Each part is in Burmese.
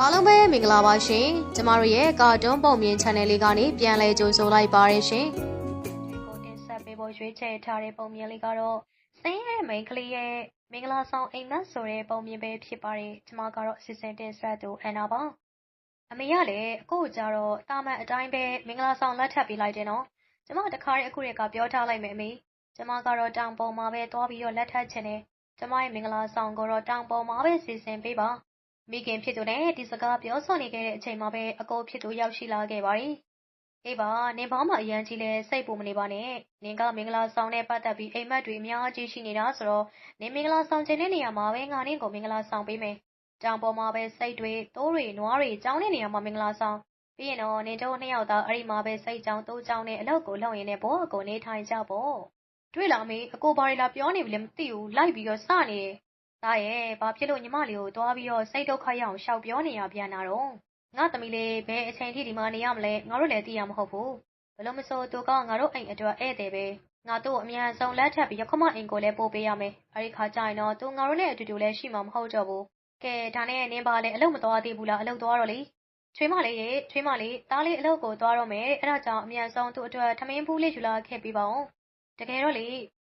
အားလုံးပဲမင်္ဂလာပါရှင်ကျမတို့ရဲ့ကာတွန်းပုံမြင် channel လေးကနေပြန်လည်ကြိုဆိုလိုက်ပါရရှင်ကိုတင်ဆက်ပေးဖို့ရွေးချယ်ထားတဲ့ပုံမြင်လေးကတော့စင်းရဲ့မိန်းကလေးရဲ့မင်္ဂလာဆောင်အိမ်မက်ဆိုတဲ့ပုံမြင်ပဲဖြစ်ပါတယ်ကျမကတော့စီစဉ်တင်ဆက်သူအန်နာပါအမေကလည်းအခုကြတော့တာမန်အတိုင်းပဲမင်္ဂလာဆောင်လက်ထပ်ပေးလိုက်တယ်နော်ကျမတခါတည်းအခုတည်းကပြောထားလိုက်မယ်အမေကျမကတော့တောင်ပေါ်မှာပဲသွားပြီးတော့လက်ထပ်ချင်တယ်ကျမရဲ့မင်္ဂလာဆောင်ကိုတော့တောင်ပေါ်မှာပဲစီစဉ်ပေးပါ မိခင်ဖြစ်သူနဲ့ ဒီစကားပြောဆိုနေခဲ့တဲ့အချိန်မှာပဲ အကိုဖြစ်သူ ရောက်ရှိလာခဲ့ပါတယ်။အေးပါ နင်ဘာမှ အရန်ကြီးလဲစိတ်ပူမနေပါနဲ့။နင်က မင်္ဂလာဆောင်နဲ့ ပတ်သက်ပြီး အိမ်မက်တွေ အများကြီးရှိနေတာဆိုတော့ နင်မင်္ဂလာဆောင်ခြင်းတဲ့နေရာမှာပဲ ငါနင့်ကို မင်္ဂလာဆောင်ပေးမယ်။တောင်ပေါ်မှာပဲစိတ်တွေတိုးတွေ နွားတွေကြောင်းတဲ့နေရာမှာ မင်္ဂလာဆောင် ပြီးရင်တော့ နင်တို့နှစ်ယောက်သားအဲ့ဒီမှာပဲစိတ်ကြောင်တိုးကြောင်နဲ့ အလောက်ကိုလှုပ်ရင်းနဲ့ဘောအကို နေထိုင်ကြပေါ့။တွေ့လားမေ အကို ဘာတွေလာပြောနေပြီလဲ မသိဘူး လိုက်ပြီးတော့ စနေတယ် သားရဲ့ဘာဖြစ်လို့ညီမလေးကိုသွားပြီးတော့စိတ်ဒုက္ခရအောင်ရှောက်ပြောနေရပြန်တာတော့ငါသမီးလေးဘယ်အချိန်ထိဒီမှာနေရမလဲငါတို့လည်းသိရမဟုတ်ဘူးဘလို့မဆိုသူကငါတို့အိမ်အတွက်ဧည့်သည်ပဲငါတို့အမြန်ဆုံးလက်ထပ်ပြီးရခမအိမ်ကိုလည်းပို့ပေးရမယ်အဲဒီခါကျရင်တော့သူငါတို့နဲ့အတူတူလည်းရှိမှာမဟုတ်တော့ဘူးကဲဒါနဲ့နင်းပါလေအလုပ်မသွားသေးဘူးလားအလုပ်သွားတော့လေချွေးမလေးရေချွေးမလေးတားလေးအလုပ်ကိုသွားတော့မယ်အဲ့ဒါကြောင့်အမြန်ဆုံးသူ့အတွက်ထမင်းဘူးလေးယူလာခဲ့ပေးပါဦးတကယ်တော့လေ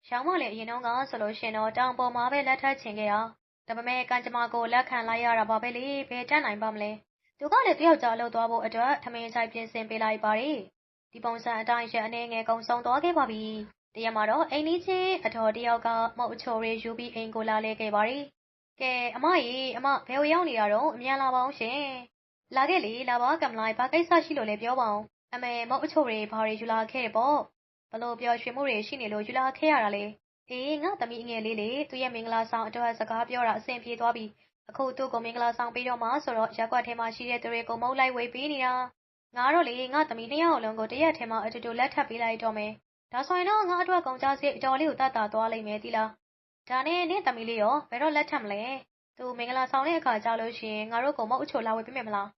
ရောင်းမလည်း အရင်တော့ကဆိုလို့ရှင်တော့ တောင်ပေါ်မှာပဲ လက်ထပ်ချင်ခဲ့တာ ဒါပေမဲ့ ကံကြမ္မာကို လက်ခံလိုက်ရတာပါပဲလေ ဘယ်တတ်နိုင်ပါမလဲ သူကလည်းတယောက်ကြောက်လို့သွားဖို့အတွက် ထမင်းဆိုင်ပြင်ဆင်ပေးလိုက်ပါတယ် ဒီပုံစံအတိုင်းရအနေငယ် ကုံဆုံးသွားခဲ့ပါပြီ တရက်မှာတော့ အိမ်လေးချင်းအတော်တယောက်က မုတ်အချိုတွေယူပြီး အိမ်ကိုလာလဲခဲ့ပါတယ် ကဲ အမကြီးအမ ဘယ်ကိုရောက်နေတာတော့အမြန်လာပါအောင်ရှင်လာခဲ့လေ လာပါ ကမလိုက်ဘာကိစ္စရှိလို့လဲ ပြောပါအောင်အမေ မုတ်အချိုတွေ ဘာတွေ ယူလာခဲ့တယ်ပေါ့ ဘလို့ပြောရွှေမှုတွေရှိနေလို့ယူလာခဲ့ရတာလေအေးငါသမီးငယ်လေးလေသူ့ရဲ့မင်္ဂလာဆောင်အတွက်စကားပြောတာအဆင်ပြေသွားပြီအခုသူ့ကိုမင်္ဂလာဆောင်ပြီးတော့မှဆိုတော့ရက်ွက်ထဲမှာရှိတဲ့သူတွေကိုမုန်းလိုက်ဝေးပေးနေတာငါတော့လေငါသမီးနှစ်ယောက်လုံးကိုတရက်ထဲမှာအတူတူလက်ထပ်ပေးလိုက်တော့မယ်ဒါဆိုရင်တော့ငါအတွက်ကုန်ကြစည်အတော်လေးကိုတတ်တာသွားလိမ့်မယ်ဒီလားဒါနဲ့နင့်သမီးလေးရောဘယ်တော့လက်ထပ်မလဲသူမင်္ဂလာဆောင်တဲ့အခါကြာလို့ရှိရင်ငါတို့ကိုမုတ်အချိုလာဝေးပေးမယ်မလား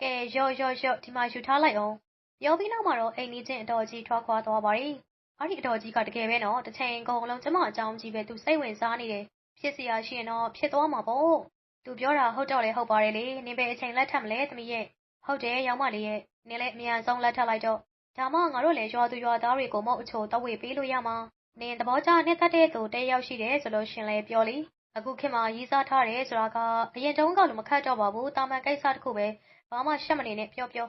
ကဲရော့ရော့ရော့ဒီမှာယူထားလိုက်အောင် ပြောပြီးနောက်မှာတော့ အိမ်ကြီးချင်းအတော်ကြီး ထွက်ခွာသွားပါရီအဲ့ဒီအတော်ကြီးက တကယ်ပဲနော် တစ်ချိန်ကုန်လုံး ကျမအကြောင်းကြီးပဲ သူစိတ်ဝင်စားနေတယ် ဖြစ်စီရရှိရင်တော့ ဖြစ်သွားမှာပေါ့ သူပြောတာ ဟုတ်တော့လေဟုတ်ပါတယ်လေ နင်ပဲအချိန် လက်ထပ်မလဲ သမီးရဲ့ ဟုတ်တယ်ရောင်မလေးရဲ့ နင်လည်း အမြန်ဆုံး လက်ထပ်လိုက်တော့ ဒါမှ ငါတို့လည်း ရွာသူရွာသားတွေကိုမဟုတ်အချိုတော့ဝေပေးလို့ရမှာ နင် သဘောကျ နှစ်သက်တဲ့သူတဲရောက်ရှိတယ်ဆိုလို့ရှင်လည်း ပြောလေ အခုခေတ်မှာရီးစားထားတယ်ဆိုတာက အရင်တုန်းကလို မခတ်တော့ပါဘူးတာမန်ကိစ္စတစ်ခုပဲ ဘာမှ ရှက်မနေနဲ့ ပြောပြော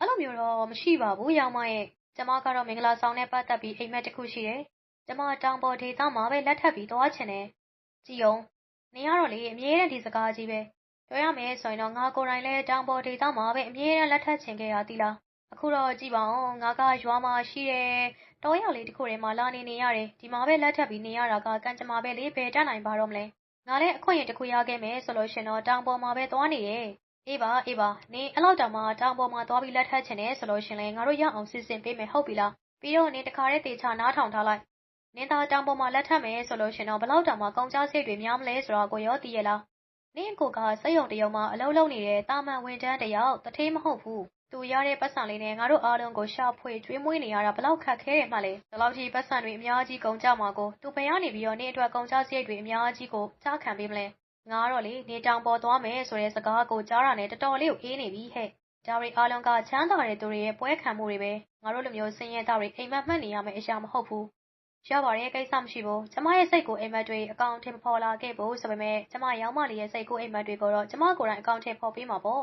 အဲ့လိုမျိုးတော့မရှိပါဘူးရောင်မရဲ့ကျမကတော့မင်္ဂလာဆောင်နဲ့ပတ်သက်ပြီးအိမ်မက်တစ်ခုရှိတယ်။ကျမတောင်ပေါ်ဒေသမှာပဲလက်ထပ်ပြီးသွားချင်တယ်။ကြည်အောင်နင်ကတော့လေအမြဲတမ်းဒီစကားကြီးပဲ။ပြောရမယ်ဆိုရင်တော့ငါကိုယ်တိုင်လည်းတောင်ပေါ်ဒေသမှာပဲအမြဲတမ်းလက်ထပ်ချင်ခဲ့ရသီလား။အခုတော့ကြည်ပါအောင်ငါကရွာမှာရှိတယ်။တောရလေးတစ်ခုထဲမှာလာနေနေရတယ်။ဒီမှာပဲလက်ထပ်ပြီးနေရတာကကံကြမ္မာပဲလေဘယ်တတ်နိုင်ပါတော့မလဲ။ငါလည်းအခွင့်အရေးတစ်ခုရခဲ့မယ်ဆိုလို့ရှင်တော့တောင်ပေါ်မှာပဲသွားနေရဲ့။ အေးပါအေးပါနင်အဲ့လောက်တောင်မှတောင်ပေါ်မှာသွားပြီးလက်ထပ်ချင်တယ်ဆိုလို့ရှင်လေငါတို့ရအောင်စီစဉ်ပေးမယ်ဟုတ်ပြီလားပြီးတော့နင်တခါတည်းတေချာနားထောင်ထားလိုက်နင်သာတောင်ပေါ်မှာလက်ထပ်မယ်ဆိုလို့ရှင်တော့ဘလောက်တောင်မှကုန်ကြစိတ်တွေများမလဲဆိုတော့ကိုရောသိရလားနင်ကိုကစက်ရုံတရုံမှာအလုံးလုံးနေတဲ့တာမန်ဝင်တန်းတယောက်တထေးမဟုတ်ဘူးသူရတဲ့ပတ်စံလေးနဲ့ငါတို့အားလုံးကိုရှာဖွေကျွေးမွေးနေရတာဘလောက်ခက်ခဲတယ်မှလဲဒီလောက်ကြီးပတ်စံတွေအများကြီးကုန်ကြမှာကိုသူဖျားနေပြီးတော့နင်အတွက်ကုန်ကြစိတ်တွေအများကြီးကိုကြားခံပေးမလဲ ငါတော့လေ နေတောင်ပေါ်သွားမယ်ဆိုတဲ့ စကားကိုကြားတာနဲ့ တော်တော်လေးကို အေးနေပြီဟဲ့ ဒါတွေအားလုံးက ချမ်းသာတဲ့သူတွေရဲ့ ပွဲခံမှုတွေပဲ ငါတို့လိုမျိုး ဆင်းရဲသားတွေ အိမ်မက်မှတ်နေရမယ့်အရာ မဟုတ်ဘူး ရပါတယ် ကိစ္စမရှိဘူး ကျမရဲ့စိတ်ကို အိမ်မက်တွေ အကောင့်ထဲပေါ်လာခဲ့ဖို့ဆိုပေမဲ့ကျမရောင်းမလေးရဲ့ စိတ်ကိုအိမ်မက်တွေကိုတော့ ကျမကိုယ်တိုင် အကောင့်ထဲပေါ်ပေးမှာပေါ့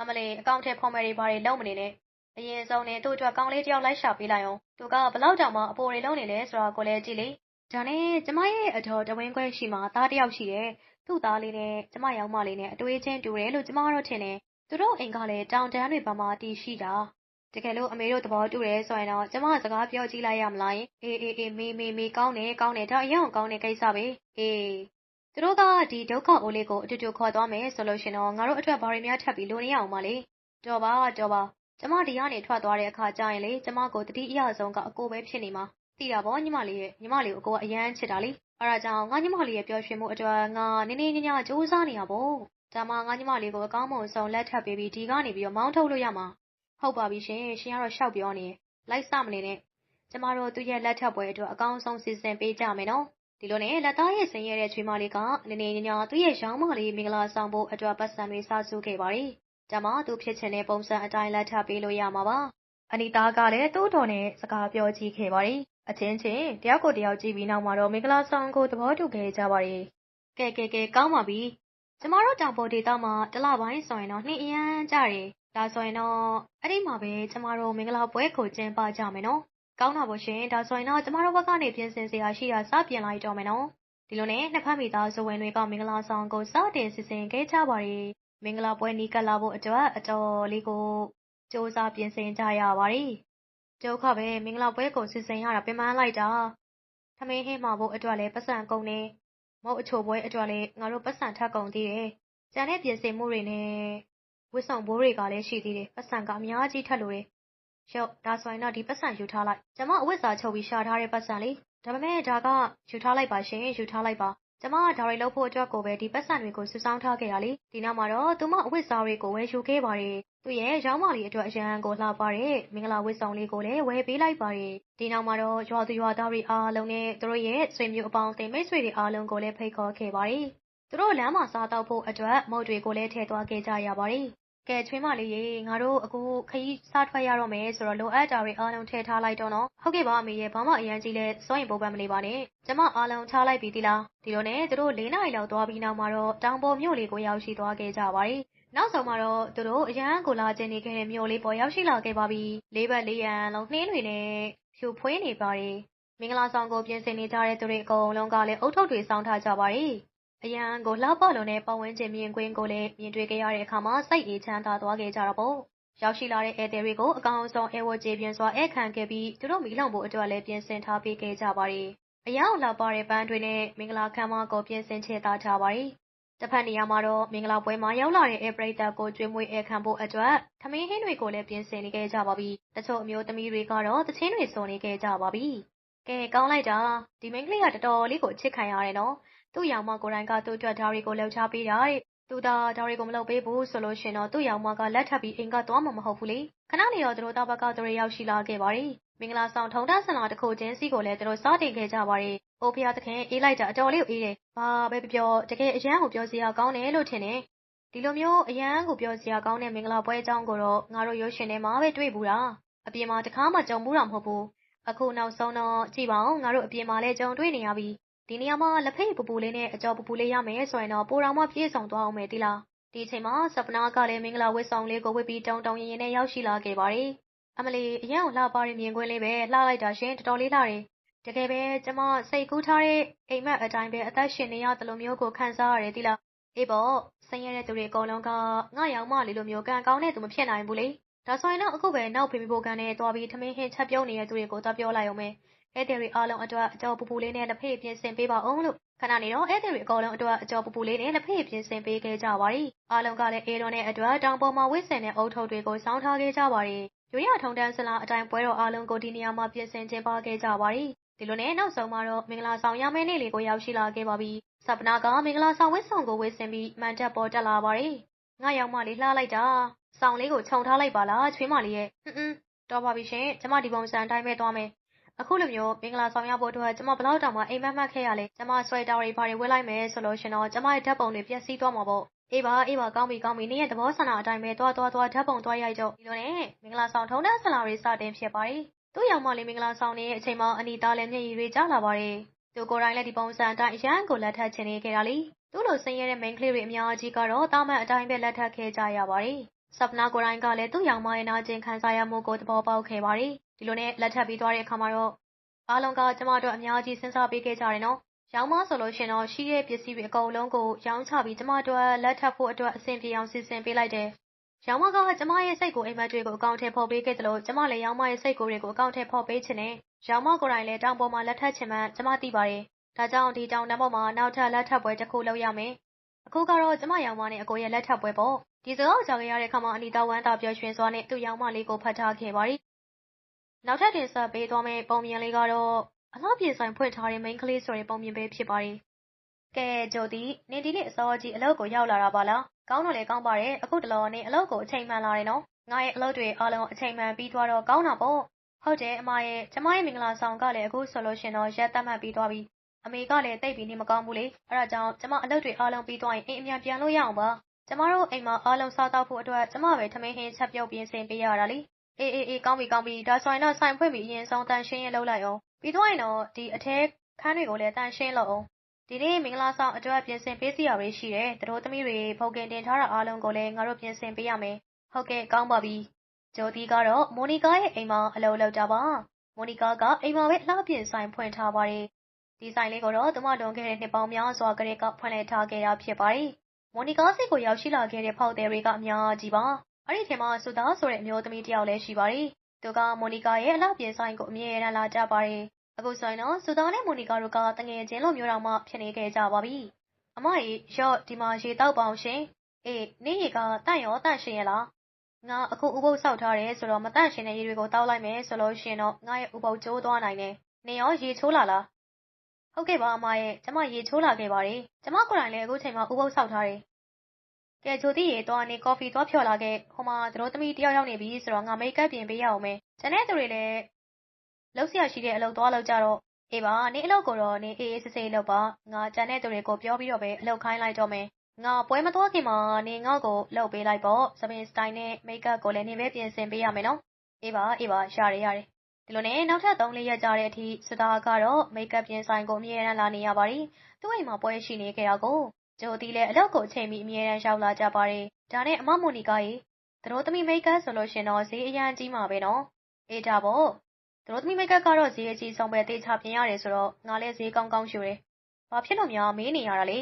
အမလေးအကောင့်ထဲပေါ်မယ်တွေ ဘာတွေ လုံးမနေနဲ့ အရင်ဆုံးနေသူ့အတွက် ကောင်းလေးတယောက် လိုက်ရှာပေးလိုက်အောင်သူကဘလောက်တောင်မှ အပေါ်တွေလုံးနေလဲ ဆိုတော့ကိုလည်း ကြည့်လေ ဒါနဲ့ ကျမရဲ့အတော်တဝင်းခွဲရှိမှသားတယောက်ရှိတယ် သူ့သားလေးနဲ့ ကျမရောင်မလေးနဲ့ အတွေးချင်းတူတယ်လို့ ကျမတို့ထင်တယ်။သူတို့အိမ်ကလည်း တောင်တန်းတွေပေါ်မှာ တည်ရှိတာ။တကယ်လို့ အမေတို့ သဘောတူတယ်ဆိုရင်တော့ ကျမ စကားပြောကြည့်လိုက်ရမလား။အေးအေးအေး မေမေမေကောင်းတယ်ကောင်းတယ် ဒါ အရင်ကောင်းတဲ့ကိစ္စပဲ။အေး သူတို့က ဒီ ဒုက္ခအိုးလေးကို အတူတူ ခေါ်သွားမယ်ဆိုလို့ရှင်တော့ ငါတို့အတွက် ဘာတွေများ ထပ်ပြီး လိုနေရအောင်မလဲ။တော်ပါတော်ပါ ကျမ ဒီကနေ ထွက်သွားတဲ့အခါကျရင်လေ ကျမကိုတတိအရဆုံးက အကိုပဲ ဖြစ်နေမှာ။သိတာပေါ့ ညီမလေးရဲ့ ညီမလေးကို အကိုက အရန်ချစ်တာလေ အဲဒါကြောင့်ငါညီမလေးရဲ့ပျော်ရွှင်မှုအတွက်ငါနည်းနည်းညညစူးစမ်းနေရပေါ့ဒါမှငါညီမလေးကိုအကောင်းမွန်ဆုံးလက်ထပ်ပေးပြီးဒီကနေပြီးတော့မောင်းထုတ်လို့ရမှာဟုတ်ပါပြီရှင်ရှင်ကတော့ရှောက်ပြောနေလိုက်စမနေနဲ့ကျမတို့သူ့ရဲ့လက်ထပ်ပွဲအတွက်အကောင်းဆုံးစီစဉ်ပေးကြမယ်နော်ဒဒီလိုနဲ့လက်သားရဲ့ဆင်းရဲတဲ့ချွေးမလေးကနနေညညာသူ့ရဲ့ရောင်းမလေးမင်္ဂလာဆောင်ဖို့အတွက်ပတ်စံတွေစားစုခဲ့ပါတယ်။ဒါမှသူဖြစ်ချင်တဲ့ပုံစံအတိုင်းလက်ထပ်ပေးလို့ရမှာပါ။အနီတာကလည်းတိုးတော်နဲ့စကားပြောကြည့်ခဲ့ပါတယ်။ အချင်းချင်းတယောက်ကိုတယောက်ကြည့်ပြီးနောက်မှာတော့မင်္ဂလာဆောင်ကိုသဘောတူခဲ့ကြပါတယ်။ကဲကဲကဲကောင်းပါပြီ။ကျမတို့တောင်ပေါ်ဒေသမှာတလပိုင်းဆိုရင်တော့နှင်းအရန်ကြတယ်။ဒါဆိုရင်တော့အဲ့ဒီမှာပဲကျမတို့မင်္ဂလာပွဲကိုကျင်းပကြမယ်နော်။ကောင်းတာပေါ့ရှင်။ဒါဆိုရင်တော့ကျမတို့ဘက်ကနေပြင်ဆင်စရာရှိတာစပြင်လိုက်တော့မယ်နော်။ဒီလိုနဲ့နှစ်ဖက်မိသားစုဝင်တွေကမင်္ဂလာဆောင်ကိုစတင်စီစဉ်ခဲ့ကြပါတယ်။မင်္ဂလာပွဲနီးကပ်လာဖို့အတွက်အတော်လေးကိုစူးစမ်းပြင်ဆင်ကြရပါတယ်။ ဒုက္ခပဲ မင်္ဂလာပွဲကို စီစဉ်ရတာ ပင်ပန်းလိုက်တာ။ထမင်းဟင်းမှာဖို့အတွက်လည်းပတ်စံကုန်နေ။မုတ်အချိုပွဲအတွက်လည်း ငါတို့ပတ်စံထပ်ကုန်သေးတယ်။ကျန်တဲ့ ပြင်ဆင်မှုတွေနဲ့ ဝတ်ဆောင်ဘိုးတွေကလည်း ရှိသေးတယ်။ပတ်စံက အများကြီး ထပ်လို့တယ်။ရော့ ဒါဆိုရင်တော့ ဒီပတ်စံယူထားလိုက်။ကျမ အဝတ်စာချုပ်ပြီး ရှာထားတဲ့ပတ်စံလေ။ဒါပေမဲ့ ဒါက ယူထားလိုက်ပါရှင် ယူထားလိုက်ပါ။ ကျမကဒါတွေလုပ်ဖို့အတွက်ကိုပဲဒီပတ်စံတွေကိုစုဆောင်းထားခဲ့တာလေ။ဒီနောက်မှာတော့သူမအဝတ်စားတွေကိုဝယ်ယူခဲ့ပါတယ်။သူ့ရဲ့ရောင်းမလေးအတွက်အရန်ကိုလှပတဲ့မင်္ဂလာဝတ်ဆောင်လေးကိုလည်းဝယ်ပေးလိုက်ပါတယ်။ဒီနောက်မှာတော့ရွာသူရွာသားတွေအားလုံးနဲ့သူတို့ရဲ့ဆွေမျိုးအပေါင်းအသင်းမိတ်ဆွေတွေအားလုံးကိုလည်းဖိတ်ခေါ်ခဲ့ပါတယ်။သူတို့လမ်းမှာစားတော့ဖို့အတွက်မုတ်တွေကိုလည်းထည့်သွားခဲ့ကြရပါတယ်။ ကဲချွေးမလေးရေငါတို့အခုခရီးစားထွက်ရတော့မယ်ဆိုတော့လိုအပ်တာတွေအားလုံးထည့်ထားလိုက်တော့နော်ဟုတ်ကဲ့ပါအမေရဲ့ဘာမှအရန်ကြီးလဲစွန့်ရင်ပုံပန်းမနေပါနဲ့ကျမအားလုံးထားလိုက်ပြီသီလားဒီလိုနဲ့သူတို့၄နာရီလောက်သွားပြီးနောက်မှာတော့တောင်ပေါ်မြို့လေးကိုရောက်ရှိသွားခဲ့ကြပါတယ်နောက်ဆုံးမှာတော့သူတို့အရန်ကိုလာကျင်နေခဲ့တဲ့မြို့လေးပေါ်ရောက်ရှိလာခဲ့ပါပြီလေးဘက်လေးရန်လုံးနှင်းတွေနဲ့ဖြူဖွေးနေပါတယ်မင်္ဂလာဆောင်ကိုပြင်ဆင်နေကြတဲ့သူတွေအကုန်လုံးကလည်းအုတ်ထုပ်တွေစောင်းထားကြပါတယ် အရန်ကိုလှပလုံးနဲ့ ပတ်ဝန်းကျင်မြင်ကွင်းကိုလည်း မြင်တွေ့ခဲ့ရတဲ့အခါမှာ စိတ်အေးချမ်းသာသွားခဲ့ကြတာပေါ့ ရောက်ရှိလာတဲ့ ဧည့်သည်တွေကို အကောင်ဆုံးအဲဝကျေပြင်းစွာဧခံခဲ့ပြီး သူတို့မိလောင်ဖို့အတွက်လည်း ပြင်ဆင်ထားပေးခဲ့ကြပါတယ် အရန်လှပတဲ့ ပန်းတွေနဲ့ မင်္ဂလာခမ်းမကို ပြင်ဆင်ချေသားထားပါတယ်တစ်ဖက်နေရာမှာတော့ မင်္ဂလာပွဲမှာ ရောက်လာတဲ့ဧပရိသတ်ကို ကျွေးမွေးဧခံဖို့အတွက် ထမင်းဟင်းတွေကိုလည်း ပြင်ဆင်နေခဲ့ကြပါပြီ တချို့အမျိုးသမီးတွေကတော့သချင်းတွေ ဆိုနေခဲ့ကြပါပြီ ကဲ ကောင်းလိုက်တာ ဒီမိန်းကလေးက တော်တော်လေးကိုချစ်ခံရတယ်နော် သူ့ယောင်မကိုယ်တိုင်က သူ့အတွက် ဒါတွေကိုလှုပ်ရှားပေးတာတဲ့ သူသာ ဒါတွေကို မလုပ်ပေးဘူးဆိုလို့ရှင်တော့ သူ့ယောင်မက လက်ထပ်ပြီး အိမ်ကသွားမှာ မဟုတ်ဘူးလေ ခဏနေတော့ သူတို့တောက်ဘက်က သူတွေရောက်ရှိလာခဲ့ပါတယ် မင်္ဂလာဆောင် ထုံတဆန္ဒတစ်ခုချင်းစီကိုလည်း သူတို့ စတင်ခဲ့ကြပါတယ်။အိုဖျားသခင် အေးလိုက်တာ အတော်လေးကိုအေးတယ်။ဘာပဲပြောတကယ် အရန်ကိုပြောစရာကောင်းတယ်လို့ ထင်တယ်။ဒီလိုမျိုး အရန်ကိုပြောစရာကောင်းတဲ့ မင်္ဂလာပွဲအကြောင်းကိုတော့ ငါတို့ ရုပ်ရှင်ထဲမှာပဲ တွေ့ဘူးတာ။အပြင်မှာ တခါမှ ကြုံဘူးတာ မဟုတ်ဘူး။အခုနောက်ဆုံးတော့ ကြည့်ပါဦး ငါတို့ အပြင်မှာလည်း ကြုံတွေ့နေရပြီ။ ဒီနေရာမှာ လက်ဖိတ်ပူပူလေးနဲ့ အကြောပူပူလေးရမယ်ဆိုရင်တော့ ပိုတော်မှ ပြည့်စုံသွားအောင်မယ်တိလား။ဒီအချိန်မှာ စပနာကလည်း မင်္ဂလာဝတ်ဆောင်လေးကို ဝတ်ပြီး တုံတုံရင်ရင်နဲ့ ရောက်ရှိလာခဲ့ပါတယ်။အမလီ အရန်ကိုလှပတဲ့ မြင်ကွင်းလေးပဲ လှလိုက်တာရှင် တော်တော်လေးလှတယ် တကယ်ပဲ ကျမ စိတ်ကူးထားတဲ့ အိမ်မက်အတိုင်းပဲ အသက်ရှင်နေရတယ်လို့မျိုးကို ခံစားရတယ်တိလား အေးပေါ့ ဆင်းရဲတဲ့သူတွေ အကုန်လုံးကငါရောက်မလေးလိုမျိုး ကံကောင်းတဲ့သူ မဖြစ်နိုင်ဘူးလေ ဒါဆိုရင်တော့ အခုပဲ နောက်ဖေဖေဖို့ကန်နဲ့တွားပြီး ထမင်းဟင်းချက်ပြုံးနေတဲ့သူတွေကို သွားပြောလိုက်အောင်မယ် ဧည့်သည်တွေအားလုံးအတွက်အကြောပူပူလေးနဲ့လက်ဖေးပြင်ဆင်ပေးပါအောင်လို့ခဏနေတော့ဧည့်သည်တွေအကုန်လုံးအတွက်အကြောပူပူလေးနဲ့လက်ဖေးပြင်ဆင်ပေးခဲ့ကြပါရီအားလုံးကလည်းအေးတော်နဲ့အတွက်တောင်ပေါ်မှာဝစ်စင်တဲ့အုတ်ထုပ်တွေကိုစောင်းထားခဲ့ကြပါရီရိုးရထုံတန်းစလာအတိုင်းပွဲတော်အားလုံးကိုဒီနေရာမှာပြင်ဆင်ကျင်းပခဲ့ကြပါရီဒီလိုနဲ့နောက်ဆုံးမှာတော့မင်္ဂလာဆောင်ရမယ့်နေ့လေးကိုရောက်ရှိလာခဲ့ပါပြီ။စပနာကမင်္ဂလာဆောင်ဝတ်ဆောင်ကိုဝတ်ဆင်ပြီးမန်တက်ပေါ်တက်လာပါတယ်။ငါရောက်မလေးလှလိုက်တာ။ဆောင်လေးကိုခြုံထားလိုက်ပါလားချွေးမလေးရဲ့။ဟွန်းဟွန်းတော်ပါပြီရှင်။ကျမဒီပုံစံအတိုင်းပဲသွားမယ်။ အခုလိုမျိုး မင်္ဂလာဆောင်ရဖို့အတွက် ကျမဘလောက်တောင်မှ အိမ်မက်မှတ်ခဲ့ရလဲ။ကျမ ဆွဲတာတွေ ဘာတွေ ဝတ်လိုက်မယ်ဆိုလို့ရှင်တော့ ကျမရဲ့ဓာတ်ပုံတွေ ပျက်စီးသွားမှာပေါ့။အေးပါ အေးပါ ကောင်းပြီ ကောင်းပြီ နင်းရဲ့သဘောဆန္ဒအတိုင်းပဲ သွား သွား သွား ဓာတ်ပုံသွားရိုက်ကြဒီလိုနဲ့ မင်္ဂလာဆောင် ထုံးတန်းဆလာတွေ စတင်ဖြစ်ပါတယ် သူ့ရောက်မှလေး မင်္ဂလာဆောင်နေတဲ့အချိန်မှာ အနီသားလည်း မျက်ရည်တွေကျလာပါတယ် သူကိုယ်တိုင်လည်း ဒီပုံစံအတိုင်း အရန်ကို လက်ထပ်ချင်နေခဲ့တာလေ သူ့လို ဆင်းရဲတဲ့ မိန်းကလေးတွေ အများကြီးကတော့တာမန်အတိုင်းပဲ လက်ထပ်ခဲ့ကြရပါတယ်ဆပ်နာကိုယ်တိုင်ကလည်း သူ့ရောက်မရဲ့ နာကျင်ခံစားရမှုကို သဘောပေါက်ခဲ့ပါတယ် ဒီလိုနဲ့လက်ထပ်ပြီးသွားတဲ့အခါမှာတော့အားလုံးကကျမတို့အများကြီးစဉ်းစားပေးခဲ့ကြတယ်နော်ရောင်းမဆိုလို့ရှင်တော့ရှိတဲ့ပစ္စည်းတွေအကုန်လုံးကိုရောင်းချပြီးကျမတို့လက်ထပ်ဖို့အတွက်အဆင်ပြေအောင်စီစဉ်ပေးလိုက်တယ်။ရောင်းမကကျမရဲ့စိတ်ကိုအိမ်မက်တွေကိုအကောင့်ထဲဖော်ပေးခဲ့သလိုကျမလည်းရောင်းမရဲ့စိတ်ကိုတွေကိုအကောင့်ထဲဖော်ပေးချင်တယ်။ရောင်းမကိုယ်တိုင်လည်းတောင်ပေါ်မှာလက်ထပ်ချင်မှကျမသိပါတယ်။ဒါကြောင့်ဒီတောင်တန်းပေါ်မှာနောက်ထပ်လက်ထပ်ပွဲတစ်ခုလုပ်ရမယ်။အခုကတော့ကျမရောင်မနဲ့အကိုရဲ့လက်ထပ်ပွဲပေါ့။ဒီစကားကြောက်ရတဲ့ခါမှာအနီတာဝမ်းတာပျော်ရွှင်စွာနဲ့သူ့ရောင်မလေးကိုဖတ်ထားခဲ့ပါရီ။ နောက်ထပ်တင်ဆက်ပေးသွားမယ့်ပုံမြင်လေးကတော့အလှပြေဆိုင်ဖွင့်ထားတဲ့ မိန်းကလေးဆိုတဲ့ပုံမြင်ပဲဖြစ်ပါတယ်။ကဲဂျိုဒီနင်ဒီနေ့အစောကြီးအလုပ်ကိုရောက်လာတာပါလား။ကောင်းတော့လေကောင်းပါတယ်အခုတလောနဲ့အလုပ်ကိုအချိန်မှန်လာတယ်နော်။ငါရဲ့အလုပ်တွေအားလုံးအချိန်မှန်ပြီးသွားတော့ကောင်းတာပေါ့။ဟုတ်တယ်အမရဲ့ကျမရဲ့မင်္ဂလာဆောင်ကလည်းအခုဆိုလို့ရှင်တော့ရက်သတ်မှတ်ပြီးသွားပြီအမေကလည်းတိတ်ပြီးနေမကောင်းဘူးလေအဲ့ဒါကြောင့်ကျမအလုပ်တွေအားလုံးပြီးသွားရင်အိမ်အမြန်ပြန်လို့ရအောင်ပါကျမတို့အိမ်မှာအားလုံးစားတောက်ဖို့အတွက်ကျမပဲထမင်းဟင်းချက်ပြုတ်ပြင်ဆင်ပေးရတာလေ အေးအေးအေးကောင်းပြီကောင်းပြီဒါဆိုရင်တော့ဆိုင်ဖွင့်ပြီးအရင်ဆုံးတန်ရှင်းရေးလုပ်လိုက်အောင်ပြီးသွားရင်တော့ဒီအထက်ခန်းတွေကိုလည်းတန်ရှင်းလုပ်အောင်ဒီနေ့မင်္ဂလာဆောင်အတွက်ပြင်ဆင်ပေးစီရတွေရှိတယ်သူတို့သမီးတွေဖုန်ကင်တင်ထားတာအားလုံးကိုလည်းငါတို့ပြင်ဆင်ပေးရမယ်ဟုတ်ကဲ့ကောင်းပါပြီဂျိုတီကတော့မိုနီကာရဲ့အိမ်မှာအလုပ်လုပ်တာပါမိုနီကာကအိမ်မှာပဲအလှပြင်ဆိုင်ဖွင့်ထားပါတယ်ဒီဆိုင်လေးကိုတော့သူမလွန်ခဲ့တဲ့နှစ်ပေါင်းများစွာကလေးကဖွင့်လှစ်ထားခဲ့တာဖြစ်ပါတယ်မိုနီကာစီကိုရောက်ရှိလာခဲ့တဲ့ဖောက်သည်တွေကအများကြီးပါ အဲ့ဒီထဲမှာဆူသားဆိုတဲ့ အမျိုးသမီးတစ်ယောက်လည်း ရှိပါတယ် သူကမိုနီကာရဲ့ အလှပြင်ဆိုင်ကို အမြဲတမ်း လာကြပါတယ် အခုဆိုရင်တော့ဆူသားနဲ့မိုနီကာတို့ကတငယ်ချင်းလိုမျိုးတောင်မှ ဖြစ်နေခဲ့ကြပါပြီ အမရေ ရော့ ဒီမှာ ရေတောက်ပါအောင်ရှင် အေး နေ့ရေကတန့်ရောတန့်ရှင်ရလား ငါ အခု ဥပုပ်ဆောက်ထားတယ်ဆိုတော့မတန့်ရှင်တဲ့ ရေတွေကိုတောက်လိုက်မယ်ဆိုလို့ရှင်တော့ ငါရဲ့ ဥပုပ်ကျိုးသွားနိုင်တယ်နေရော ရေချိုးလာလား ဟုတ်ကဲ့ပါ အမရဲ့ကျမ ရေချိုးလာခဲ့ပါတယ် ကျမကိုယ်တိုင်လည်း အခုချိန်မှာ ဥပုပ်ဆောက်ထားတယ် ကဲဂျိုတိရေသွားနေကော်ဖီသွားဖြော်လာခဲ့ဟိုမှာတို့သမီးတယောက်ရောက်နေပြီဆိုတော့ငါမိတ်ကပ်ပြင်ပေးရအောင်မယ်ကျန်တဲ့သူတွေလည်းလှုပ်ရှားရှိတဲ့အလုပ်သွားလုပ်ကြတော့အေးပါနေအလုပ်ကိုတော့နေအေးအေးဆေးဆေးလုပ်ပါငါကျန်တဲ့သူတွေကိုပြောပြီးတော့ပဲအလုပ်ခိုင်းလိုက်တော့မယ်ငါပွဲမသွားခင်မှာနေငေါ့ကိုလှုပ်ပေးလိုက်ပေါ့စပင်စတိုင်နဲ့မိတ်ကပ်ကိုလည်းနေပဲပြင်ဆင်ပေးရမယ်နော်အေးပါအေးပါရတယ်ရတယ်ဒီလိုနဲ့နောက်ထပ်3-4ရက်ကြာတဲ့အထိစတာကတော့မိတ်ကပ်ပြင်ဆိုင်ကိုအမြဲတမ်းလာနေရပါတယ်သူ့အိမ်မှာပွဲရှိနေခဲ့တာကို ဂျိုတီလည်းအလုပ်ကိုချိန်ပြီးအမြဲတမ်းရောက်လာကြပါတယ်ဒါနဲ့အမမိုနီကာရေသူတို့သမီးမိတ်ကပ်ဆိုလို့ရှင်တော့ဈေးအရန်ကြီးမှာပဲနော်အေးဒါပေါ့သူတို့သမီးမိတ်ကပ်ကတော့ဈေးအကြီးဆုံးပဲတေချာပြင်ရတယ်ဆိုတော့ငါလည်းဈေးကောင်းကောင်းယူတယ်ဘာဖြစ်လို့များမေးနေရတာလဲ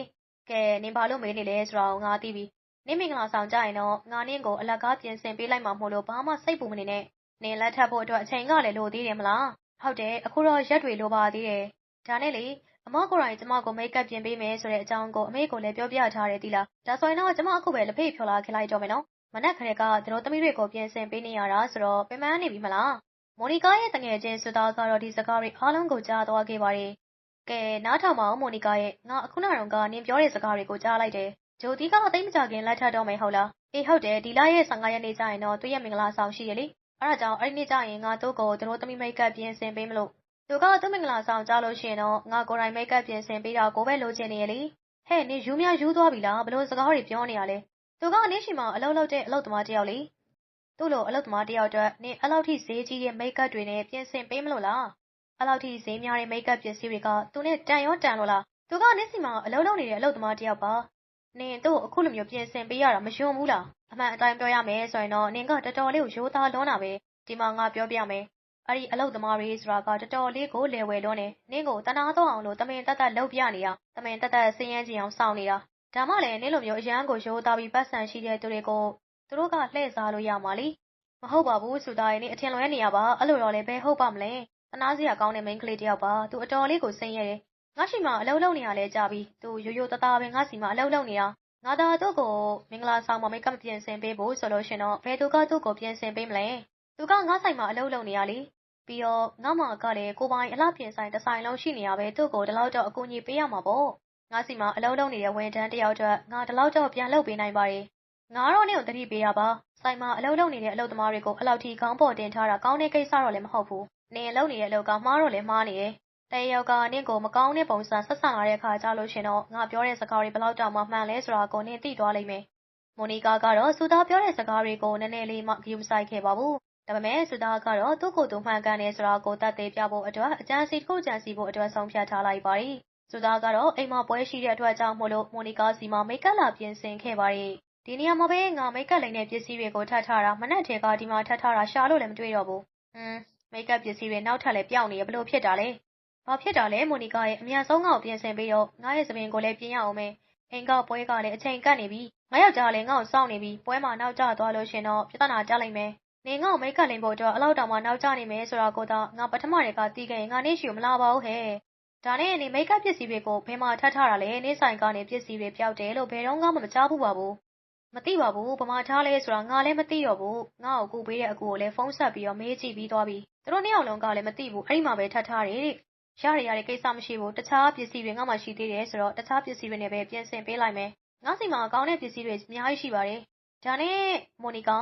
ကဲနင်ဘာလို့မေးနေလဲဆိုတော့ငါသိပြီနင်မင်္ဂလာဆောင်ကြရင်တော့ငါနင့်ကိုအလကားပြင်ဆင်ပေးလိုက်မှာမို့လို့ဘာမှစိတ်ပူမနေနဲ့နင်လက်ထပ်ဖို့အတွက်အချိန်ကလည်းလိုသေးတယ်မလားဟုတ်တယ်အခုတော့ရက်တွေလိုပါသေးတယ်ဒါနဲ့လေ အမကိုယ်တိုင် ကျမကို မိတ်ကပ်ပြင်ပေးမယ်ဆိုတဲ့အကြောင်းကို အမေကိုလည်း ပြောပြထားတယ်သီလား ဒါဆိုရင်တော့ ကျမ အခုပဲ လက်ဖေးဖြော်လာခလိုက်တော့မယ်နော် မနက်ခရဲကသူတို့သမီးတွေကို ပြင်ဆင်ပေးနေရတာဆိုတော့ ပင်ပန်းနေပြီမလားမိုနီကာရဲ့တငယ်ချင်း ဆွသားကတော့ ဒီစကားတွေအားလုံးကို ကြားသွားခဲ့ပါတယ် ကဲ နားထောင်ပါဦးမိုနီကာရဲ့ ငါအခုနကတော့ကနင်ပြောတဲ့စကားတွေကို ကြားလိုက်တယ် ဂျိုတီကအသိမကြခင်လက်ထပ်တော့မယ် ဟုတ်လား အေး ဟုတ်တယ် ဒီလရဲ့15ရက်နေ့ကျရင်တော့ သူ့ရဲ့ မင်္ဂလာဆောင်ရှိရလေ အဲ့ဒါကြောင့် အဲ့ဒီနေ့ကျရင် ငါတို့ကိုသူတို့သမီး မိတ်ကပ်ပြင်ဆင်ပေးမလို့ သူက သူ့မင်္ဂလာဆောင်ကြလို့ရှိရင်တော့ ငါကိုယ်တိုင် မိတ်ကပ်ပြင်ဆင်ပေးတာကိုပဲ လိုချင်နေရလေ ဟဲ့နေယူမြယူသွားပြီလားဘလို့စကားတွေ ပြောနေရလဲ သူကနေရှိမှအလုပ်လုပ်တဲ့ အလုပ်သမားတယောက်လေ သူ့လို အလုပ်သမားတယောက်အတွက် နင် အဲ့လောက်ထိ ဈေးကြီးတဲ့ မိတ်ကပ်တွေနဲ့ ပြင်ဆင်ပေးမလို့လား အဲ့လောက်ထိ ဈေးများတဲ့ မိတ်ကပ်ပစ္စည်းတွေက သူနဲ့ တန်ရောတန်လို့လား သူကနေစီမှာ အလုပ်လုပ်နေတဲ့ အလုပ်သမားတယောက်ပါ နင်တို့အခုလိုမျိုး ပြင်ဆင်ပေးရတာမယွန်းဘူးလား အမှန်အတိုင်း ပြောရမယ်ဆိုရင်တော့ နင်က တော်တော်လေးကို ရိုးသားလွန်းတာပဲ ဒီမှာ ငါပြောပြမယ် အဲ့ဒီအလုပ်သမားတွေဆိုတာကတော်တော်လေးကိုလေဝယ်လွန်းနေနင့်ကိုတနာတော့အောင်လို့တမင်တက်တက်လှုပ်ပြနေတာတမင်တက်တက်စင်းရဲကြည့်အောင်စောင့်နေတာဒါမှလည်းနင့်လိုမျိုးအရန်ကိုရိုးသားပြီးပတ်စံရှိတဲ့သူတွေကိုသူတို့ကလှည့်စားလို့ရမှာလीမဟုတ်ပါဘူးဆိုတာရင်အထင်လွဲနေရပါအဲ့လိုတော့လည်းဘယ်ဟုတ်ပါမလဲတနာစရာကောင်းတဲ့မိန်းကလေးတယောက်ပါသူအတော်လေးကိုစိမ့်ရဲတယ်ငါရှိမှအလုပ်လုပ်နေရလဲကြပြီသူရိုးရိုးသားသားပဲငါစီမှအလုပ်လုပ်နေတာငါသာသူ့ကိုမင်္ဂလာဆောင်မှာမိတ်ကပ်ပြင်ဆင်ပေးဖို့ဆိုလို့ရှင်တော့ဘယ်သူကသူ့ကိုပြင်ဆင်ပေးမလဲ သူကငါဆိုင်မှာအလုပ်လုပ်နေရလေပြီးတော့ငါမကလည်းကိုပိုင်အလှပြင်ဆိုင်တစ်ဆိုင်လုံးရှိနေရပဲသူ့ကိုဒီလောက်တော့အကူအညီပေးရမှာပေါ့ငါစီမှာအလုပ်လုပ်နေတဲ့ဝန်ထမ်းတယောက်အတွက်ငါဒီလောက်တော့ပြန်လုပ်ပေးနိုင်ပါတယ်ငါတော့နင့်ကိုတတိပေးရပါဆိုင်မှာအလုပ်လုပ်နေတဲ့အလုပ်သမားတွေကိုအလောက်ထိခေါင်းပေါ်တင်ထားတာကောင်းတဲ့ကိစ္စတော့လည်းမဟုတ်ဘူးနင်လုပ်နေတဲ့အလုပ်ကမှားတော့လည်းမှားနေတယ်တယောက်ကနင့်ကိုမကောင်းတဲ့ပုံစံဆက်ဆံလာတဲ့အခါကြလို့ရှင်တော့ငါပြောတဲ့စကားတွေဘယ်လောက်တောင်မှမှန်လဲဆိုတာကိုနင်သိသွားလိမ့်မယ်မိုနီကာကတော့စူသားပြောတဲ့စကားတွေကိုနည်းနည်းလေးမှဂရုမစိုက်ခဲ့ပါဘူး ဒါပေမဲ့စူသားကတော့ သူ့ကိုယ်သူ မှန်ကန်တယ်ဆိုတာကိုတတ်သိပြဖို့အတွက် အကြံစီတစ်ခုကြံစီဖို့အတွက် ဆုံးဖြတ်ထားလိုက်ပါတယ်စူသားကတော့ အိမ်မှာပွဲရှိတဲ့အတွက်ကြောင့်မို့လို့ မိုနီကာစီမှာ မိတ်ကပ်လာပြင်ဆင်ခဲ့ပါတယ် ဒီနေရာမှာပဲ ငါ မိတ်ကပ်လိမ့်တဲ့ပစ္စည်းတွေကို ထပ်ထားတာ မနက်ထဲက ဒီမှာထပ်ထားတာ ရှာလို့လည်း မတွေ့တော့ဘူး ဟွန်း မိတ်ကပ်ပစ္စည်းတွေ နောက်ထပ်လည်းပြောင်းနေရဘလို့ဖြစ်တာလဲ ဘာဖြစ်တာလဲ မိုနီကာရဲ့ အမြန်ဆုံး ငါ့ကိုပြင်ဆင်ပြီးတော့ ငါရဲ့သပင်ကိုလည်း ပြင်ရအောင်မယ်အင်ကပွဲကလည်း အချိန်ကပ်နေပြီ ငါယောက်ျားလည်း ငါ့ကိုစောင့်နေပြီ ပွဲမှာ နောက်ကျသွားလို့ရှင်တော့ ပြဿနာကြလိမ့်မယ် နေငါ့ကို မိတ်ကပ်လိမ့်ဖို့အတွက်အလောက်တောင်မှ နောက်ကျနေမယ်ဆိုတာကိုတော့ငါ ပထမတည်းကတီးခဲ့ရင် ငါနေရှိကို မလာပါဘူးဟဲ့ ဒါနဲ့နေမိတ်ကပ်ပစ္စည်းတွေကို ဘယ်မှာထပ်ထားတာလဲနေဆိုင်ကနေ ပစ္စည်းတွေ ပျောက်တယ်လို့ ဘယ်တော့မှ မကြားဘူးပါဘူး မသိပါဘူးဗမာထားလဲဆိုတာ ငါလည်း မသိတော့ဘူး ငါ့ကိုကူပေးတဲ့အကူကိုလည်း ဖုန်းဆက်ပြီးတော့မေးကြည့်ပြီးသွားပြီ သူတို့နှစ်ယောက်လုံးကလည်း မသိဘူး အဲ့ဒီမှာပဲထပ်ထားတယ်တဲ့ရရရတဲ့ကိစ္စမရှိဘူး တခြားပစ္စည်းတွေ ငါမှရှိသေးတယ်ဆိုတော့ တခြားပစ္စည်းတွေနဲ့ပဲ ပြင်ဆင်ပေးလိုက်မယ် ငါစီမှာ ကောင်းတဲ့ပစ္စည်းတွေ အများကြီးရှိပါတယ် ဒါနဲ့မိုနီကာ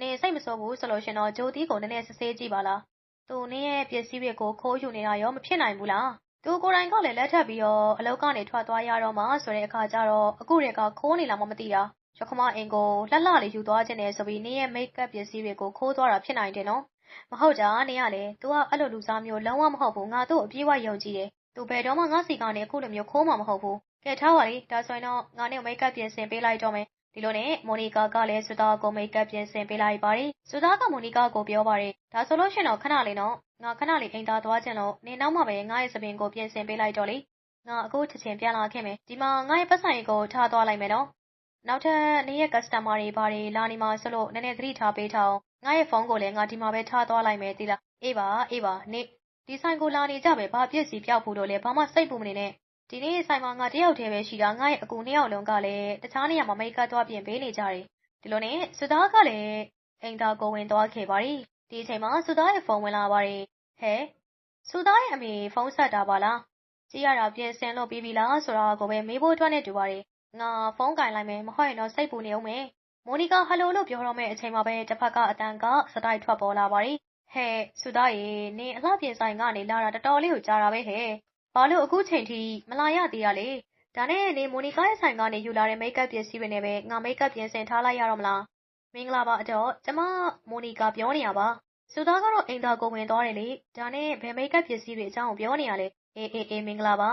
နေစိတ်မဆိုးဘူးဆိုလို့ရှင်တော့ ဂျိုတီကိုနည်းနည်းစစ်ဆေးကြည့်ပါလား သူနင်းရဲ့ပစ္စည်းတွေကို ခိုးယူနေတာရော မဖြစ်နိုင်ဘူးလား သူကိုယ်တိုင်ကလည်း လက်ထပ်ပြီးတော့ အလုပ်ကနေ ထွက်သွားရတော့မှဆိုတဲ့အခါကျတော့ အခုတည်းက ခိုးနေလားမမသိတာရခမအိမ်ကို လှလှလေး ယူသွားခြင်းနဲ့ဆိုပြီး နင်းရဲ့ မိတ်ကပ်ပစ္စည်းတွေကို ခိုးသွားတာ ဖြစ်နိုင်တယ်နော် မဟုတ်တာ နင်းကလေ तू ကအဲ့လိုလူစားမျိုး လုံးဝမဟုတ်ဘူး ငါတို့အပြေးဝယုံကြည်တယ် သူဘယ်တော့မှ ငါစီကနေ အခုလိုမျိုး ခိုးမှာမဟုတ်ဘူး ကဲထားပါလေဒါဆိုရင်တော့ ငါနဲ့မိတ်ကပ်ပြင်ဆင်ပေးလိုက်တော့မယ် ဒီလိုနဲ့ မိုနီကာကလည်းဆူသားကို မိတ်ကပ်ပြင်ဆင်ပေးလိုက်ပါတယ်ဆူသားက မိုနီကာကို ပြောပါတယ် ဒါဆိုလို့ရှင်တော့ ခဏလေးနော် ငါ ခဏလေး အိမ်သားသွားခြင်းလို့နေနောက်မှပဲ ငါရဲ့စပင်ကို ပြင်ဆင်ပေးလိုက်တော့လေ ငါ အခုချက်ချင်း ပြန်လာခဲ့မယ် ဒီမှာ ငါရဲ့ပတ်ဆိုင်ကို ထားသွားလိုက်မယ်နော် နောက်ထပ်နေရဲ့ customer တွေ ဘာတွေ လာနေမှာဆိုလို့ နည်းနည်း သတိထားပေးထားအောင်ငါရဲ့ဖုန်းကိုလည်း ငါ ဒီမှာပဲ ထားသွားလိုက်မယ်သိလား အေးပါ အေးပါနေဒီဆိုင်ကို လာနေကြပဲ ဘာပြစ်စီပြောက်ဖို့လို့လဲ ဘာမှ စိတ်ပူမနေနဲ့ ဒီနေ့ဆိုင်မှာငါတယောက်တည်းပဲရှိတာငါရဲ့အကူနှစ်ယောက်လုံးကလည်းတခြားနေရာမှာမိတ်ကပ်သွားပြင်ပေးနေကြတယ်ဒီလိုနဲ့စသားကလည်းအိမ်သားကိုဝင်သွားခဲ့ပါရီဒီအချိန်မှာစသားရဲ့ဖုန်းဝင်လာပါတယ်ဟဲစသားရဲ့အမေဖုန်းဆက်တာပါလားကြည့်ရတာပြင်ဆင်လို့ပြီးပြီလားဆိုတာကိုပဲမေးဖို့အတွက်နဲ့တူပါတယ်ငါဖုန်းကင်လိုက်မယ်မဟုတ်ရင်တော့စိတ်ပူနေအောင်မယ်မိုနီကာဟယ်လိုလို့ပြောတော့မယ့်အချိန်မှာပဲတစ်ဖက်ကအတန်ကစတိုက်ထွက်ပေါ်လာပါတယ်ဟဲ့စူသားရေနင်အလှပြင်ဆိုင်ကနေလာတာတော်တော်လေးကိုကြားတာပဲဟဲ့ ဘာလို့အခုချိန်ထိမလာရသေးရလဲဒါနဲ့နေမိုနီကာရဲ့ဆိုင်ကနေယူလာတဲ့မိတ်ကပ်ပစ္စည်းတွေနဲ့ပဲငါမိတ်ကပ်ပြင်ဆင်ထားလိုက်ရတော့မလားမင်္ဂလာပါအတော့ကျမမိုနီကာပြောနေရပါစူသားကတော့အိမ်သာကိုဝင်သွားတယ်လေဒါနဲ့ဘယ်မိတ်ကပ်ပစ္စည်းတွေအကြောင်းပြောနေရလဲအေးအေးအေးမင်္ဂလာပါ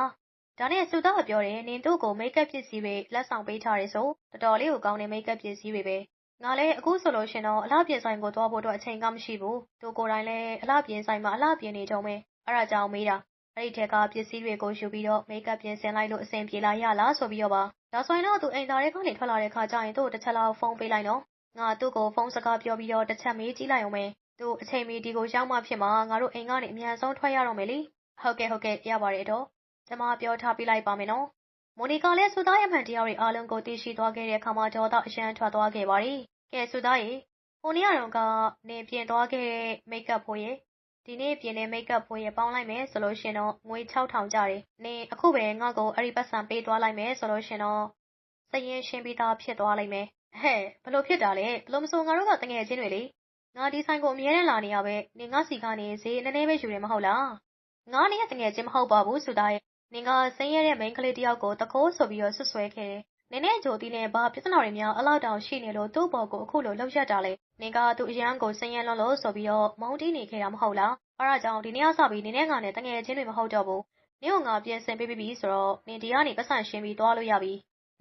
ဒါနဲ့စူသားကပြောတယ်နင်တို့ကိုမိတ်ကပ်ပစ္စည်းတွေလက်ဆောင်ပေးထားတယ်ဆိုတော်တော်လေးကိုကောင်းတဲ့မိတ်ကပ်ပစ္စည်းတွေပဲငါလည်းအခုဆိုလို့ရှင်တော့အလှပြင်ဆိုင်ကိုသွားဖို့အတွက်အချိန်ကမရှိဘူးသူကိုယ်တိုင်လည်းအလှပြင်ဆိုင်မှာအလှပြင်နေကြုံပဲအဲ့ဒါကြောင့်မေးတာ အဲ့ဒီထက်ကပစ္စည်းတွေကိုယူပြီးတော့ မိတ်ကပ်ပြင်ဆင်လိုက်လို့ အဆင်ပြေလာရလားဆိုပြီးတော့ပါ ဒါဆိုရင်တော့ သူအိမ်သားတွေကနေ ထွက်လာတဲ့ခါကျရင် သူ့တစ်ချက်လောက် ဖုန်းပေးလိုက်နော် ငါ သူ့ကို ဖုန်းစကားပြောပြီးတော့ တစ်ချက်မေးကြည့်လိုက်အောင်မယ် သူ အချိန်မီ ဒီကိုရောက်မှဖြစ်မှာ ငါတို့ အိမ်ကနေ အမြန်ဆုံးထွက်ရတော့မယ်လေ ဟုတ်ကဲ့ ဟုတ်ကဲ့ ရပါတယ်တော့ကျမ ပြောထားပြလိုက်ပါမယ်နော် မိုနီကာလည်းစူသားရဲ့မှန်တရားတွေအားလုံးကို သိရှိသွားခဲ့တဲ့အခါမှာ ဒေါသအရန်ထွက်သွားခဲ့ပါရီကဲစူသားရေ ဟိုနေ့ကတော့ကနေပြင်သွားခဲ့တဲ့ မိတ်ကပ်ဖို့ရေ ဒီနေ့ပြင်တဲ့မိတ်ကပ်ဖို့ရေပေါင်းလိုက်မယ်ဆိုလို့ရှင်တော့ငွေ6000ကျတယ်နေအခုပဲငါ့ကိုအဲ့ဒီပတ်စံပေးသွားလိုက်မယ်ဆိုလို့ရှင်တော့စရင်ရှင်းပြီးသားဖြစ်သွားလိမ့်မယ်ဟဲ့ဘလို့ဖြစ်တာလဲဘလို့မဆိုငါတို့ကတငယ်ချင်းတွေလေငါဒီဆိုင်ကိုအမြဲတမ်းလာနေရပဲနေငါစီကနေဈေးနည်းနည်းပဲယူတယ်မဟုတ်လားငါနေရတငယ်ချင်းမဟုတ်ပါဘူးစူသားရဲ့နင်ကဆင်းရဲတဲ့မိန်းကလေးတယောက်ကိုတခိုးဆိုပြီးတော့ဆွဆွဲခဲ့တယ် နင်းနဲ့ ဂျိုတီနဲ့ ဘာပြဿနာတွေများအလောက်တောင်ရှိနေလို့ သူ့ဘော်ကို အခုလိုလှုပ်ရက်တာလဲ နင်က သူ့အရန်ကို ဆင်းရဲလွန်းလို့ဆိုပြီးတော့ မုန်းတီးနေခဲ့တာမဟုတ်လား အဲဒါကြောင့် ဒီနေ့ကစပြီး နင်းနဲ့ငါနဲ့တငယ်ချင်းတွေ မဟုတ်တော့ဘူး နင့်ကငါပြင်ဆင်ပေးပြီးပြီဆိုတော့ နင်ဒီကနေပတ်စံရှင်းပြီး သွားလို့ရပြီ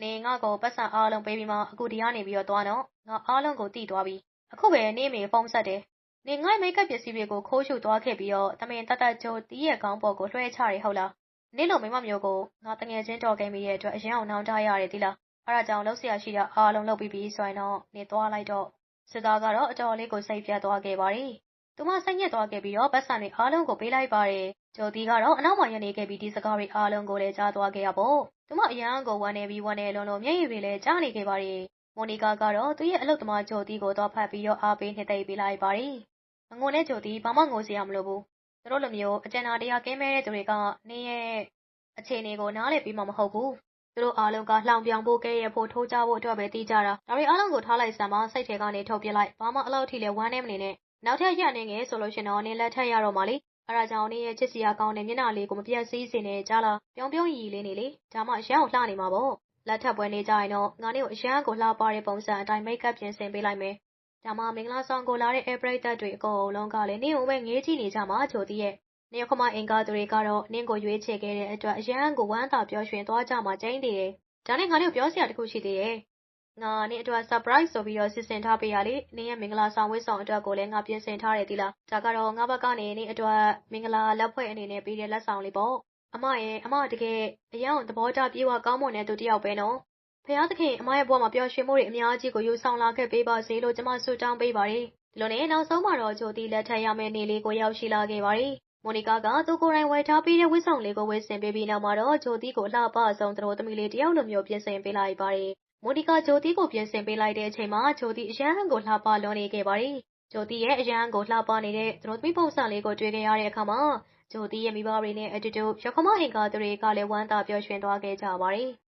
နင် ငါ့ကိုပတ်စံအားလုံးပေးပြီးမှ အခုဒီကနေပြီးတော့ သွားတော့ငါအားလုံးကိုတိသွားပြီ အခုပဲနေမေ ဖုန်းဆက်တယ်နေငါ့မိတ်ကပ်ပစ္စည်းတွေကို ခိုးရှုသွားခဲ့ပြီးတော့ တမင်တတ်တတ်ချိုးတီးရဲ့ကောင်းပေါ်ကို လွှဲချရဟုတ်လား နင့်လိုမိမမျိုးကိုငါတငယ်ချင်းတော်ခဲ့မိရဲ့အတွက်အရင်အောင်နှောင်းထားရတယ်သီလားအဲ့ဒါကြောင့်လှုပ်ရှားရှိတာအားလုံးလုပ်ပြီးပြီဆိုရင်တော့နေသွားလိုက်တော့စစ်သားကတော့အတော်လေးကိုစိတ်ပြတ်သွားခဲ့ပါတယ်။သူမစိတ်ညစ်သွားခဲ့ပြီးတော့ပတ်စံတွေအားလုံးကိုပေးလိုက်ပါတယ်။ဂျိုတီကတော့အနောက်မှာရနေခဲ့ပြီးဒီစကားတွေအားလုံးကိုလည်းကြားသွားခဲ့ရပေါ့။သူမအရန်ကိုဝမ်းနေပြီးဝမ်းနေလုံးလုံးမျက်ရည်တွေလည်းကြားနေခဲ့ပါတယ်။မိုနီကာကတော့သူ့ရဲ့အလုပ်သမားဂျိုတီကိုတော့ဖတ်ပြီးတော့အားပေးနှစ်သိမ့်ပေးလိုက်ပါတယ်။ငိုနဲ့ဂျိုတီဘာမှငိုစရာမလိုဘူး။ သူတို့လိုမျိုး အကျဉ်းသားတရားကင်းမဲ့တဲ့သူတွေကနေရဲ့အခြေအနေကို နားလည်ပြီးမှမဟုတ်ဘူး သူတို့အားလုံးက လှောင်ပြောင်ဖို့ ကဲရဖို့ ထိုးကြဖို့အတွက်ပဲတီးကြတာ ဒါတွေအားလုံးကို ထားလိုက်စမ်းပါ စိတ်ထဲကနေ ထုတ်ပြလိုက် ဘာမှအလောက်ထိလဲဝမ်းနေမနေနဲ့ နောက်ထပ်ရနေငယ်ဆိုလို့ရှင်တော့ နင်းလက်ထက်ရတော့မှလေ အဲဒါကြောင့် နင်းရဲ့ ချစ်စီယာကောင်းတဲ့ မျက်နှာလေးကို မပြတ်စည်းစေနဲ့ကြားလား ပြုံးပြုံးရီရီလေးနေလေ ဒါမှရမ်းအောင်လှနေမှာပေါ့ လက်ထပ်ပွဲနေကြရင်တော့ ငါနေကို အရန်ကိုလှပတဲ့ ပုံစံအတိုင်း မိတ်ကပ်ပြင်ဆင်ပေးလိုက်မယ် ဒါမှမင်္ဂလာဆောင်ကိုလာတဲ့ air bright တွေ အကုန်လုံးကလည်း နင်းကိုပဲ ငေးကြည့်နေကြမှာချိုတည်းရဲ့ နင်ခမအင်ကာသူတွေကတော့ နင့်ကိုရွေးချယ်ခဲ့တဲ့အတွက် အရန်ကို ဝမ်းသာပျော်ရွှင်သွားကြမှာ ကျင်းသေးတယ်။ဒါနဲ့ ငါတို့ပြောစရာတခု ရှိသေးတယ်။ငါ နင့်အတွက် surprise ဆိုပြီးတော့ စီစဉ်ထားပေးရလေ။နင်ရဲ့ မင်္ဂလာဆောင် ဝတ်ဆောင်အတွက်ကိုလည်း ငါပြင်ဆင်ထားတယ်သီလား။ဒါကတော့ ငါဘက်ကနေ နင့်အတွက် မင်္ဂလာလက်ဖွဲ့အနေနဲ့ ပေးတဲ့ လက်ဆောင်လေးပေါ့။အမရဲ့အမ တကယ်အယောင်သဘောထား ပြေဝကောင်းမွန်တဲ့သူတစ်ယောက်ပဲနော်။ ဖះသခင် အမရဲ့ဘဝမှာ ပျော်ရွှင်မှုတွေ အများကြီးကို ယူဆောင်လာခဲ့ပေးပါစေလို့ ကျွန်မဆုတောင်းပေးပါတယ်။ဒီလိုနဲ့ နောက်ဆုံးမှာတော့ဂျိုတီလက်ထက်ရမယ့်နေ့လေးကို ရောက်ရှိလာခဲ့ပါတယ်။မိုနီကာက သူကိုယ်တိုင်ဝယ်ထားပြီးတဲ့ ဝတ်ဆောင်လေးကို ဝတ်ဆင်ပေးပြီးနောက်မှာတော့ဂျိုတီကို အလှပဆုံးသူတို့သမီးလေး တယောက်လိုမျိုး ပြင်ဆင်ပေးလိုက်ပါတယ်။မိုနီကာဂျိုတီကို ပြင်ဆင်ပေးလိုက်တဲ့အချိန်မှာဂျိုတီအရန်ကို လှပလွန်နေခဲ့ပါတယ်။ဂျိုတီရဲ့ အရန်ကို လှပနေတဲ့သူတို့သမီးပုံစံလေးကို တွေ့ခဲ့ရတဲ့အခါမှာဂျိုတီရဲ့ မိဘတွေနဲ့အတူတူရခမဟင်ကာသူတွေကလည်း ဝမ်းသာပျော်ရွှင်သွားခဲ့ကြပါတယ်။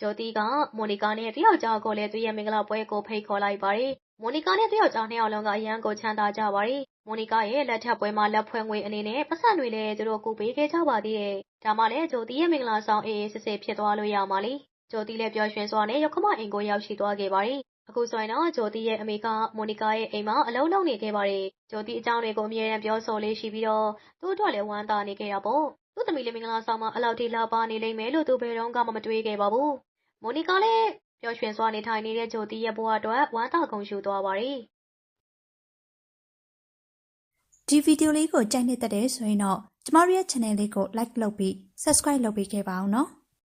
ဂျိုတီကမိုနီကာနဲ့တယောက်ကြောက်ကိုလည်း သူ့ရဲ့မင်္ဂလာပွဲကို ဖိတ်ခေါ်လိုက်ပါတယ်။မိုနီကာနဲ့ သူ့ယောက်ျား နှစ်ယောက်လုံးက အရန်ကို ချမ်းသာကြပါတယ်။မိုနီကာရဲ့ လက်ထပ်ပွဲမှာ လက်ဖွဲ့ငွေအနေနဲ့ပတ်စံတွေလည်း သူတို့ ကူပေးခဲ့ကြပါသေးတယ်။ဒါမှလည်းဂျိုတီရဲ့ မင်္ဂလာဆောင် အေးအေးဆေးဆေး ဖြစ်သွားလို့ရမှာလေ။ဂျိုတီလည်း ပျော်ရွှင်စွာနဲ့ရောက်ခမအိမ်ကို ရောက်ရှိသွားခဲ့ပါတယ်။အခုဆိုရင်တော့ဂျိုတီရဲ့ အမေက မိုနီကာရဲ့အိမ်မှာ အလုံးလုံးနေခဲ့ပါတယ်။ဂျိုတီအကြောင်းတွေကို အမြဲတမ်း ပြောဆိုလေးရှိပြီးတော့ သူ့အတွက်လည်း ဝမ်းသာနေခဲ့တာပေါ့။သူ့သမီးလေးမင်္ဂလာဆောင်မှာအလောက်ထိ လှပနေလိမ့်မယ်လို့ သူ ဘယ်တော့မှ မတွေးခဲ့ပါဘူး။ မိုနီကာလည်းပျော်ရွှင်စွာနေထိုင်နေတဲ့ဂျိုတီရဲ့ဘဝအတွက်ဝမ်းသာဂုဏ်ယူသွားပါတယ်။ဒီဗီဒီယိုလေးကိုကြိုက်နှစ်သက်တယ်ဆိုရင်တော့ကျမတို့ရဲ့ channel လေးကို like လုပ်ပြီး subscribe လုပ်ပေးခဲ့ပါအောင်နော်